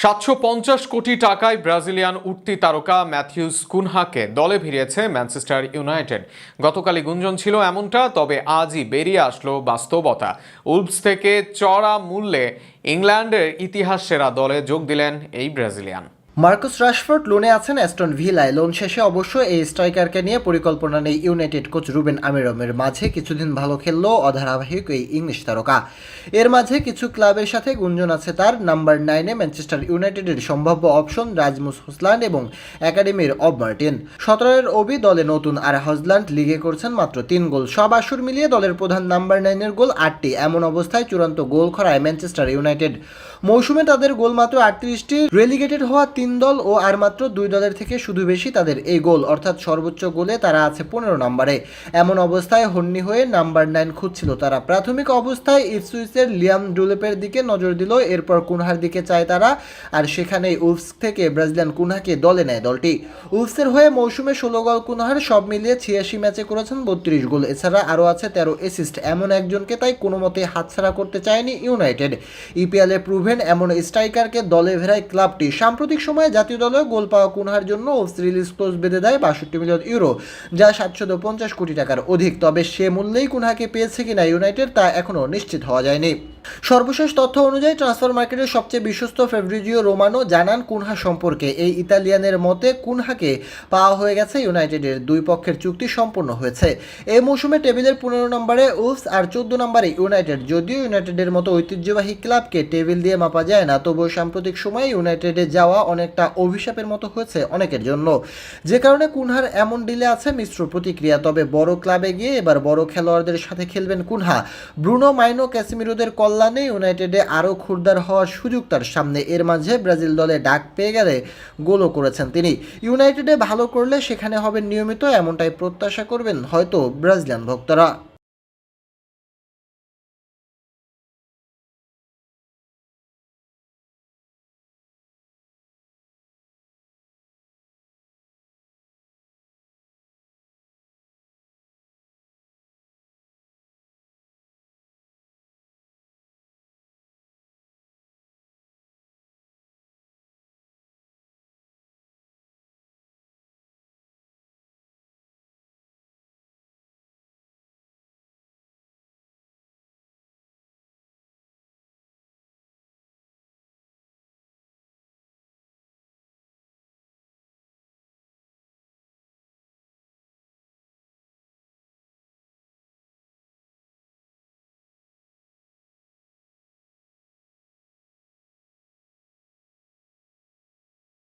সাতশো পঞ্চাশ কোটি টাকায় ব্রাজিলিয়ান উঠতি তারকা ম্যাথিউস কুনহাকে দলে ভিড়িয়েছে ম্যানচেস্টার ইউনাইটেড। গতকালই গুঞ্জন ছিল এমনটা, তবে আজই বেরিয়ে আসলো বাস্তবতা। উলভস থেকে চড়া মূল্যে ইংল্যান্ডের ইতিহাস সেরা দলে যোগ দিলেন এই ব্রাজিলিয়ান। মার্কুস রাশফোর্ড লোনে আছেন অ্যাস্টন ভিলায়। লোন শেষে অবশ্য এই স্ট্রাইকারকে নিয়ে পরিকল্পনা নেই ইউনাইটেড কোচ রুবেন আমিরমের মাঝে। কিছুদিন ভালো খেললেও অধারাবাহিক এই ইংলিশ তারকা। এর মাঝে কিছু ক্লাবের সাথে গুঞ্জন আছে তার। নাম্বার নাইনে ম্যানচেস্টার ইউনাইটেডের সম্ভাব্য অপশন রাজমুস হোসল্যান্ড এবং একাডেমির অব মার্টিন। সতেরোর অবি দলে নতুন আর হজল্যান্ড লিগে করছেন মাত্র তিন গোল। সব আসর মিলিয়ে দলের প্রধান নাম্বার নাইনের গোল আটটি। এমন অবস্থায় চূড়ান্ত গোল খরায় ম্যানচেস্টার ইউনাইটেড। মৌসুমে তাদের গোল মাত্র আটত্রিশটি। রেলিগেটেড হওয়া তিন দল ও আর মাত্র দুই দলের থেকে শুধু বেশি তাদের এই গোল, অর্থাৎ সর্বোচ্চ গোলে তারা আছে পনেরো নম্বরে। এমন অবস্থায় হন্নি হয়ে নাম্বার নাইন খুঁজছিল তারা। প্রাথমিক অবস্থায় ইপসুইসের লিয়াম ডুলেপের দিকে নজর দিল, এরপর কুনহার দিকে চায় তারা, আর সেখানে উফস থেকে ব্রাজিলিয়ান কুনহাকে দলে নেয় দলটি। উফসের হয়ে মৌসুমে ষোলো গোল কুনহার, সব মিলিয়ে ছিয়াশি ম্যাচে করেছেন বত্রিশ গোল। এছাড়া আরও আছে তেরো অ্যাসিস্ট এমন একজনকে তাই কোনো মতে হাতছাড়া করতে চায়নি ইউনাইটেড। ইপিএলে প্রুভেন এমন স্ট্রাইকারকে দলে ভেড়ায় ক্লাবটি। সাম্প্রতিক সময়ে জাতীয় দলে গোল পাওয়া কুনহার জন্য রিলিজ ক্লোজ বেঁধে দেয় বাষট্টি মিলিয়ন ইউরো, যা সাতশো পঞ্চাশ কোটি টাকার অধিক। তবে সে মূল্যেই কুনহাকে পেয়েছে কিনা ইউনাইটেড তা এখনও নিশ্চিত হওয়া যায়নি। সর্বশেষ তথ্য অনুযায়ী ট্রান্সফার মার্কেটের সবচেয়ে বিশ্বস্ত ফেব্রিজিও রোমানো জানান কুনহা সম্পর্কে। এই ইতালিয়ানের মতে কুনহাকে পাওয়া হয়ে গেছে ইউনাইটেডের দুই পক্ষের চুক্তি সম্পন্ন হয়েছে। এই মৌসুমে টেবিলের পনেরো নম্বরে উলফস আর চোদ্দ নম্বরে ইউনাইটেড। যদিও ইউনাইটেডের মতো ঐতিহ্যবাহী ক্লাবকে টেবিল দিয়ে মাপা যায় না, তবুও সাম্প্রতিক সময়ে ইউনাইটেডে যাওয়া অনেকটা অভিশাপের মতো হয়েছে অনেকের জন্য। যে কারণে কুনহার এমন ডিলে আছে মিশ্র প্রতিক্রিয়া, তবে বড় ক্লাবে গিয়ে এবার বড় খেলোয়াড়দের সাথে খেলবেন কুনহা। ব্রুনো মাইনো ক্যাসিমিরোদের কল্যাণে ইউনাইটেডে আরও খুরদার হওয়ার সুযোগ তার সামনে। এর মাঝে ব্রাজিল দলে ডাক পেয়ে গেলে গোলও করেছেন তিনি। ইউনাইটেডে ভালো করলে সেখানে হবে নিয়মিত, এমনটাই প্রত্যাশা করবেন হয়তো ব্রাজিলিয়ান ভক্তরা।